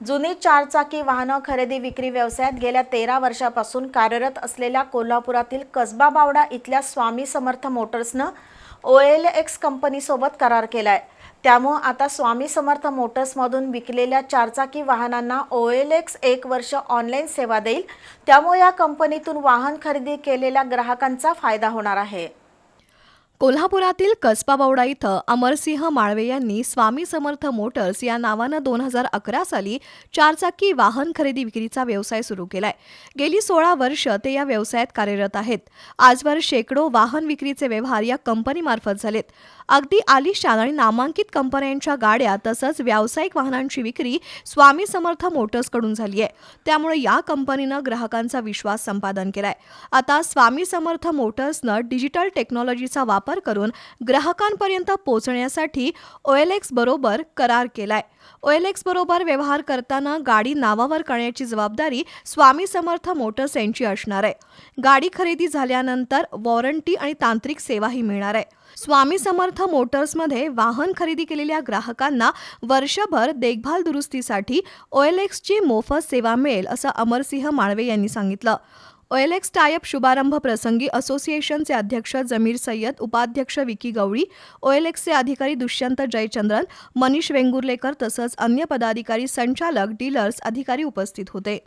जुनी चारचाकी वाहनं खरेदी विक्री व्यवसायात गेल्या तेरा वर्षापासून कार्यरत असलेल्या कोल्हापुरातील कसबा बावडा इथल्या Swami Samarth मोटर्सनं O L x कंपनीसोबत करार केलाय. त्यामुळं आता स्वामी समर्थ मोटर्समधून विकलेल्या चारचाकी वाहनांना ओ एल एक्स एक वर्ष ऑनलाईन सेवा देईल. त्यामुळे या कंपनीतून वाहन खरेदी केलेल्या ग्राहकांचा फायदा होणार आहे. कोल्हापुरातील कसबाबौडा इथं अमरसिंह माळवे यांनी स्वामी समर्थ मोटर्स या नावानं दोन हजार अकरा साली चारचाकी वाहन खरेदी विक्रीचा व्यवसाय सुरू केलाय. गेली सोळा वर्ष ते या व्यवसायात कार्यरत आहेत. आजवर शेकडो वाहन विक्रीचे व्यवहार या कंपनीमार्फत झालेत. अगदी आलिशान आणि नामांकित कंपन्यांच्या गाड्या तसंच व्यावसायिक वाहनांची विक्री स्वामी समर्थ मोटर्सकडून झाली आहे. त्यामुळे या कंपनीनं ग्राहकांचा विश्वास संपादन केलाय. आता स्वामी समर्थ मोटर्सनं डिजिटल टेक्नॉलॉजीचा वापर वापर करून ग्राहकांपर्यंत पोहोचण्यासाठी ओएलएक्स बरोबर करार केलाय. ओएलएक्स बरोबर व्यवहार करताना गाडी नावावर करण्याची जबाबदारी स्वामी समर्थ मोटर्स यांची असणार आहे. गाडी खरेदी झाल्यानंतर वॉरंटी आणि तांत्रिक सेवाही मिळणार आहे. स्वामी समर्थ मोटर्समध्ये वाहन खरेदी केलेल्या ग्राहकांना वर्षभर देखभाल दुरुस्तीसाठी ओएलएक्सची मोफत सेवा मिळेल असं अमरसिंह माळवे यांनी सांगितलं. ओएलएक्स टायप शुभारंभ प्रसंगी असोसिएशनचे अध्यक्ष जमीर सय्यद उपाध्यक्ष विकी गवळी ओएलएक्सचे अधिकारी दुष्यंत जयचंद्रन मनीष वेंगुर्लेकर तसंच अन्य पदाधिकारी संचालक डीलर्स अधिकारी उपस्थित होते.